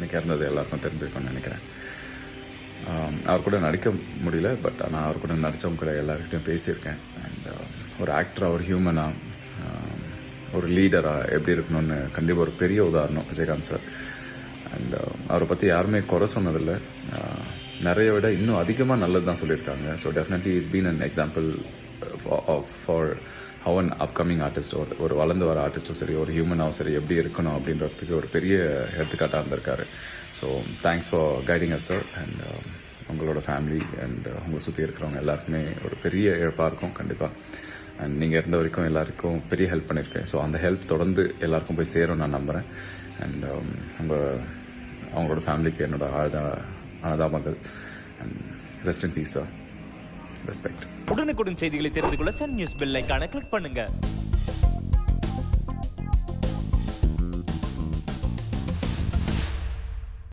எனக்கு இறந்தது எல்லாருக்கும் தெரிஞ்சிருக்கும்னு நினைக்கிறேன். அவர் கூட நடிக்க முடியல பட் ஆனால் அவர் கூட நடித்தவங்க கூட எல்லாருக்கிட்டையும் பேசியிருக்கேன். அண்ட் ஒரு ஆக்டராக ஒரு ஹியூமனாக ஒரு லீடராக எப்படி இருக்கணும்னு கண்டிப்பாக ஒரு பெரிய உதாரணம் விஜயகாந்த் சார். அண்ட் அவரை பற்றி யாருமே குறை சொன்னதில்லை. நிறைய விட இன்னும் அதிகமாக நல்லது தான் சொல்லியிருக்காங்க. So definitely is been an example for how an upcoming artist ஒரு ஒரு வளர்ந்து வர ஆர்டிஸ்ட்டும் சரி ஒரு ஹியூமனாகவும் சரி எப்படி இருக்கணும் அப்படின்றதுக்கு ஒரு பெரிய எடுத்துக்காட்டாக இருந்திருக்காரு. So thanks for guiding us sir and உங்களோட ஃபேமிலி அண்ட் உங்களை சுற்றி இருக்கிறவங்க எல்லாருக்குமே ஒரு பெரிய இழப்பாக இருக்கும் கண்டிப்பாக அண்ட் நீங்கள் இருந்த வரைக்கும் எல்லாருக்கும் பெரிய ஹெல்ப் பண்ணியிருக்கேன். ஸோ அந்த ஹெல்ப் தொடர்ந்து எல்லாருக்கும் போய் சேரும் நான் நம்புகிறேன் அண்ட் um, உங்கள் அவங்களோட ஃபேமிலிக்கு என்னோட ஆழ்தா அனுதாபங்கள் and rest in peace sir respect உடனுக்குடன் செய்திகளை தெரிந்து கொள்ள சன் நியூஸ் பெல் ஐக்கான கிளிக் பண்ணுங்க.